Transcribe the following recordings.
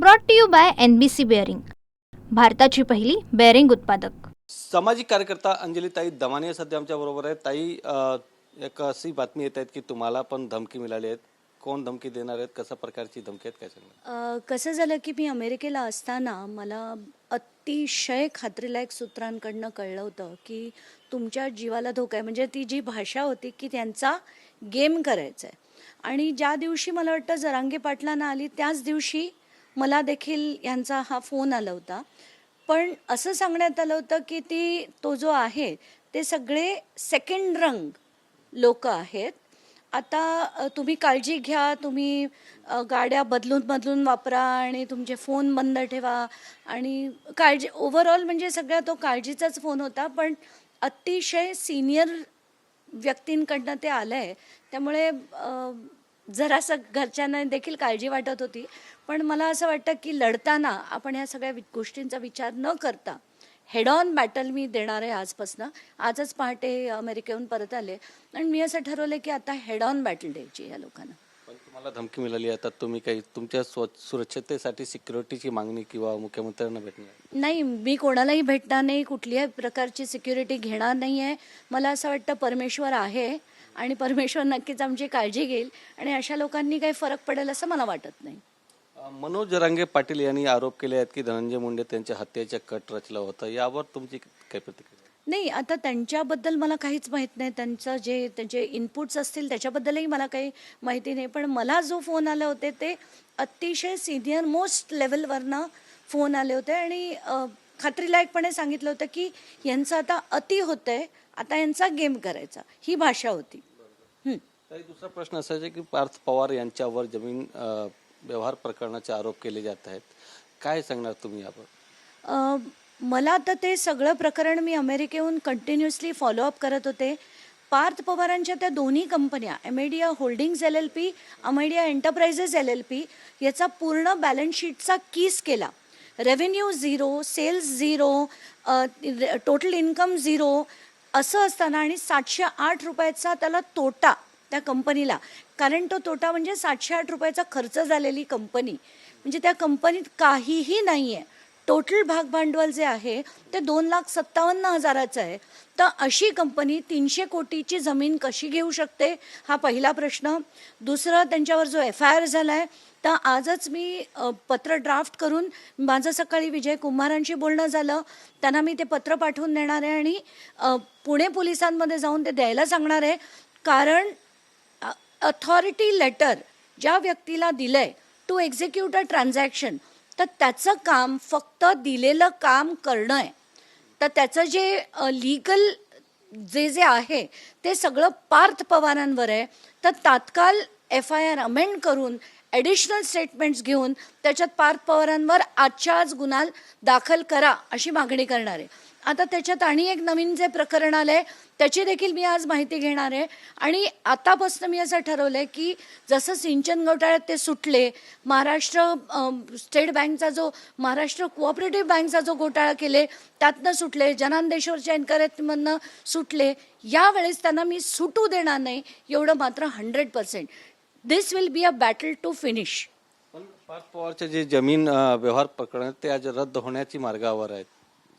Brought to you by N B C bearing भारताची पहिली bearing उत्पादक. सामाजिक कार्यकर्ता अंजलीताई दमाने सध्या आमच्या बरोबर आहेत. ताई अ, एक अशी बातमी येत आहेत की तुम्हाला पण धमकी मिळाली आहेत. कोण धमकी देणार आहेत? कशा प्रकारची धमकी आहेत? काय सांगणार? अ, कसं झालं की मी अमेरिकेला असताना मला अतिशय खात्रीलायक सूत्रांकडनं कळलं होतं की तुमच्या जीवाला धोका आहे. म्हणजे ती जी भाषा होती की त्यांचा गेम करायचा आहे आणि ज्या दिवशी मला वाटतं जरांगे पाटलांना आली त्याच दिवशी मला देखील यांचा हा फोन आला होता. पण असं सांगण्यात आलं होतं की ती तो जो आहे ते सगळे सेकंड रंग लोक आहेत. आता तुम्ही काळजी घ्या तुम्ही गाड्या बदलून बदलून वापरा आणि तुमचे फोन बंद ठेवा. आणि काळजी ओव्हरऑल म्हणजे सगळा तो काळजीचाच फोन होता पण अतिशय सिनियर व्यक्तींकडनं ते आलं आहे त्यामुळे जरासं घरच्यांना देखील काळजी वाटत होती. पण मला असं वाटतं की लढताना आपण ह्या सगळ्या गोष्टींचा विचार न करता हेड ऑन बॅटल मी देणार आहे आजपासनं. आजच पहाटे अमेरिकेहून परत आले. आणि मी असं ठरवलं की आता हेड ऑन बॅटल द्यायची या लोकांना. पण तुम्हाला धमकी मिळाली आता तुम्ही काही तुमच्या सुरक्षतेसाठी सिक्युरिटीची मागणी किंवा मुख्यमंत्र्यांना भेटणार नाही. मी कोणालाही भेटणार नाही. कुठल्याही प्रकारची सिक्युरिटी घेणार नाही आहे मला असं वाटतं परमेश्वर आहे आणि परमेश्वर नक्कीच आमची काळजी घेईल आणि अशा लोकांनी काही फरक पडेल असं मला वाटत नाही. मनोज जरांगे पाटील यांनी आरोप केले आहेत की धनंजय मुंडे त्यांच्या हत्येचा कट रचला होता. यावर तुमची काय प्रतिक्रिया नाही आता त्यांच्याबद्दल मला काहीच माहीत नाही. त्यांचं जे त्यांचे इनपुट्स असतील त्याच्याबद्दलही मला काही माहिती नाही. पण मला जो फोन आले होते ते अतिशय सिनियर मोस्ट लेवलवरनं फोन आले होते. आणि खात्रीलायकपणे सांगितलं होतं की यांचं आता अति होतंय. आता यांचा गेम करायचा. ही भाषा होती. दुसरा प्रश्न असायचा की पार्थ पवार यांच्यावर जमीन व्यवहार प्रकरणाचे आरोप केले जात आहेत. काय सांगणार तुम्ही यावर? मला आता ते सगळं प्रकरण मी अमेरिकेहून कंटिन्युअसली फॉलोअप करत होते. पार्थ पवारांच्या त्या दोन्ही कंपन्या Amedia holdings L L P Amedia enterprises L L P याचा पूर्ण बॅलन्स शीटचा कीस केला. Revenue zero sales zero total income zero असं असताना आणि सातशे आठ रुपयाचा त्याला तोटा त्या कंपनीला. कारण तो तोटा म्हणजे सातशे आठ रुपयाचा खर्च झालेली कंपनी. म्हणजे त्या कंपनीत काहीही नाही आहे टोटल भागभांडवल जे आहे ते दोन लाख सत्तावन्न हजाराचं आहे. तर अशी कंपनी तीनशे कोटीची जमीन कशी घेऊ शकते? हा पहिला प्रश्न. दुसरं त्यांच्यावर जो एफ आय आर झाला आहे तर आजच मी पत्र ड्राफ्ट करून माझं सकाळी विजय कुमारांशी बोलणं झालं. त्यांना मी ते पत्र पाठवून देणार आहे आणि पुणे पोलिसांमध्ये जाऊन ते द्यायला सांगणार आहे. कारण अथॉरिटी लेटर ज्या व्यक्तीला दिलंय टू एक्झिक्यूट अ ट्रान्झॅक्शन तर त्याचं काम फक्त दिलेलं काम करणं आहे तर त्याचं जे लिगल जे जे आहे ते सगळं पार्थ पवारांवर आहे. तर तात्काळ एफ आय आर अमेंड करून ॲडिशनल स्टेटमेंट्स घेऊन त्याच्यात पार्थ पवारांवर आजच्या आज गुन्हा दाखल करा अशी मागणी करणार. आहे आता त्याच्यात आणि एक नवीन जे प्रकरण आलं आहे त्याची देखील मी आज माहिती घेणार आहे. आणि आतापासून मी असं ठरवलं आहे की जसं सिंचन घोटाळ्यात ते सुटले महाराष्ट्र स्टेट बँकचा जो महाराष्ट्र कोऑपरेटिव्ह बँकचा जो घोटाळा केले त्यातनं सुटले जनांदेश्वरच्या एन्करेजमधनं सुटले यावेळेस त्यांना मी सुटू देणार नाही एवढं मात्र hundred percent. This will be a battle to finish Parth पवारचे जे जमीन व्यवहार प्रकरण ते आज रद्द होण्याची मार्गावर आहेत.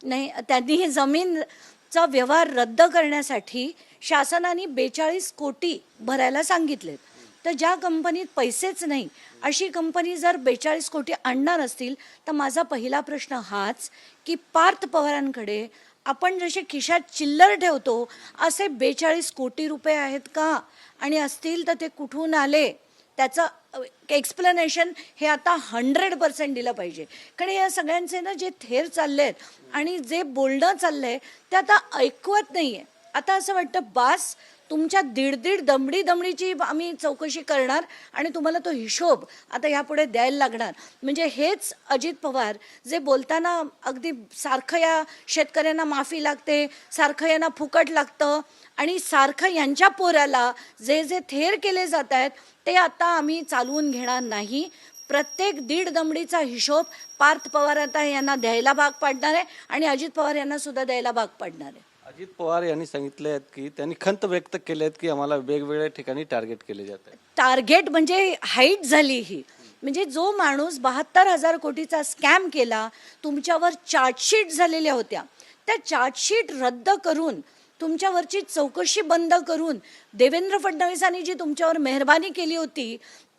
नाही त्यांनी हे जमीनचा व्यवहार रद्द करण्यासाठी शासनाने बेचाळीस कोटी भरायला सांगितलेत तर ज्या कंपनीत पैसेच नाही अशी कंपनी जर बेचाळीस कोटी आणणार असतील तर माझा पहिला प्रश्न हाच की पार्थ पवारांकडे आपण जसे खिशात चिल्लर ठेवतो असे बेचाळीस कोटी रुपये आहेत का? आणि असतील तर ते कुठून आले? त्याचं एक्सप्लेनेशन हे आता हंड्रेड पर्सेंट दिलं पाहिजे. कारण या सगळ्यांचे ना जे थेर चालले आहेत आणि जे बोलणं चाललंय ते आता ऐकवत नाही आहे आता असं वाटतं बास तुमच्या दीड दीड दमडी दमडीची आम्ही चौकशी करणार आणि तुम्हाला तो हिशोब आता ह्यापुढे द्यायला लागणार. म्हणजे हेच अजित पवार जे बोलताना अगदी सारखं या शेतकऱ्यांना माफी लागते सारखं यांना फुकट लागतं आणि सारखं यांच्या पोराला जे जे थेर केले जात आहेत ते आता आम्ही चालवून घेणार नाही. प्रत्येक दीड दमडीचा हिशोब पार्थ पवार आता यांना द्यायला भाग पाडणार आहे आणि अजित पवार यांना सुद्धा द्यायला भाग पाडणार आहे. अजित पवार यांनी सांगितले आहेत की त्यांनी खंत व्यक्त केले आहेत की आम्हाला वेगवेगळ्या ठिकाणी टार्गेट केले जात आहे टार्गेट म्हणजे हाईट झाली ही. म्हणजे जो माणूस बहात्तर हजार कोटीचा स्कॅम केला तुमच्यावर चार्जशीट झालेल्या होत्या. त्या चार्जशीट रद्द करून तुमच्यावरची चौकशी बंद करून देवेंद्र फडणवीसांनी जी तुमच्यावर मेहरबानी केली होती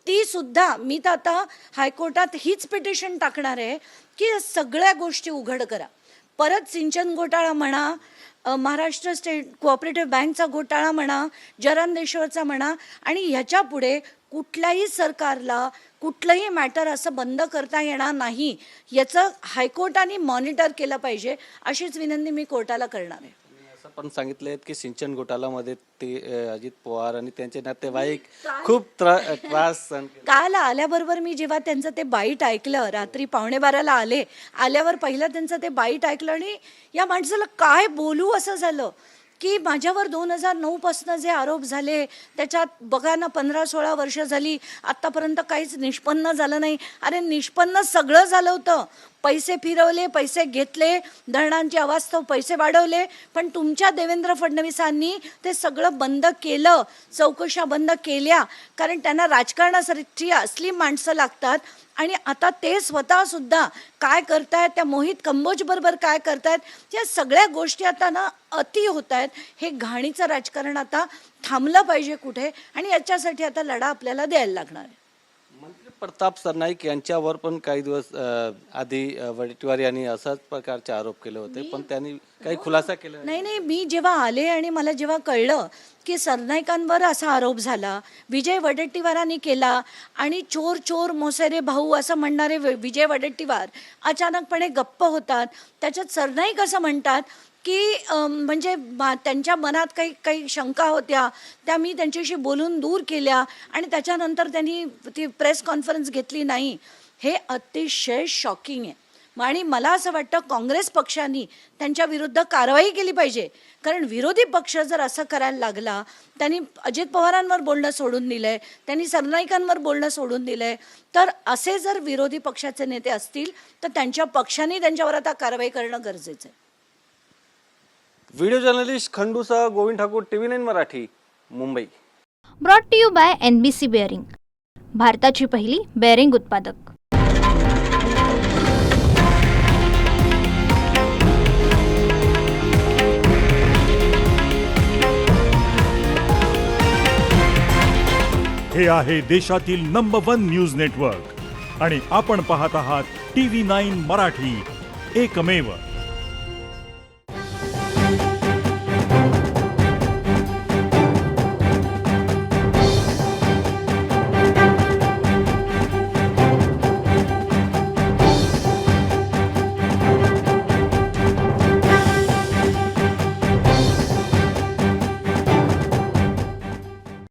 ती सुद्धा मी तर आता हायकोर्टात हीच पिटिशन टाकणार आहे की सगळ्या गोष्टी उघड करा. परत सिंचन घोटाळा म्हणा महाराष्ट्र स्टेट कोऑपरेटिव्ह बँकचा घोटाळा म्हणा जरान देशवरचा म्हणा आणि ह्याच्या पुढे कुठल्याही सरकारला कुठलंही मॅटर असं बंद करता येणार नाही याचं हायकोर्टाने मॉनिटर केलं पाहिजे अशीच विनंती मी कोर्टाला करणार आहे. पण सांगितलंय की सिंचन घोटाळ्यामध्ये ते अ, अजित पवार आणि त्यांचे नातेवाईक खूप त्रा- त्रास सहन केले. काल आल्याबरोबर मी जेव्हा त्यांचं ते बाईट ऐकलं रात्री पावणे बाराला आले आल्यावर पहिलं त्यांचं ते बाईट ऐकलं आणि या माणसाला काय बोलू असं झालं की माझ्यावर दोन हजार नऊपासनं जे आरोप झाले त्याच्यात बघा ना पंधरा सोळा वर्ष झाली आत्तापर्यंत काहीच निष्पन्न झालं नाही अरे निष्पन्न सगळं झालं होतं पैसे फिरवले पैसे घेतले धरणांची अवास्तव पैसे वाढवले. पण तुमच्या देवेंद्र फडणवीसांनी ते सगळं बंद केलं चौकशा बंद केल्या. कारण त्यांना राजकारणासाठी असली माणसं लागतात. आणि आता ते स्वतः सुद्धा काय करतायत त्या मोहित कंबोज बरोबर काय करतायत या सगळ्या गोष्टी आता ना अति होत आहेत हे घाणीचं राजकारण आता थांबलं पाहिजे कुठे? आणि याच्यासाठी आता लढा आपल्याला द्यायला लागणार आहे. प्रताप सरनाईक यांच्यावर पण काही दिवस अ, आधी अ, वडेट्टीवार यांनी असाच प्रकारचे आरोप केले होते पण त्यांनी काही खुलासा केला नाही. नाही नाही मी जेव्हा आले आणि मला जेव्हा कळलं की सरनाईकांवर असा आरोप झाला विजय वडेट्टीवारांनी केला आणि चोर चोर मोसेरे भाऊ असं म्हणणारे वि- विजय वडेट्टीवार अचानकपणे गप्प होतात त्याच्यात सरनाईक असं म्हणतात की म्हणजे त्यांच्या मनात काही काही शंका होत्या त्या मी त्यांच्याशी बोलून दूर केल्या आणि त्याच्यानंतर त्यांनी ती प्रेस कॉन्फरन्स घेतली नाही. हे अतिशय शॉकिंग आहे. आणि मला असं वाटतं काँग्रेस पक्षाने त्यांच्या विरुद्ध कारवाई केली पाहिजे. कारण विरोधी पक्ष जर असं करायला लागला त्यांनी अजित पवारांवर बोलणं सोडून दिलंय त्यांनी सरनाईकांवर बोलणं सोडून दिलंय तर असे जर विरोधी पक्षाचे नेते असतील तर त्यांच्या पक्षाने त्यांच्यावर आता कारवाई करणं गरजेचं आहे. Video journalist खंडूसह Govind Thakur TV nine Marathi Mumbai brought to you by N B C bearing भारताची पहिली बेअरिंग उत्पादक. हे आहे देशातील नंबर वन न्यूज नेटवर्क आणि आपण पाहत आहात टी व्ही नाईन मराठी एकमेव.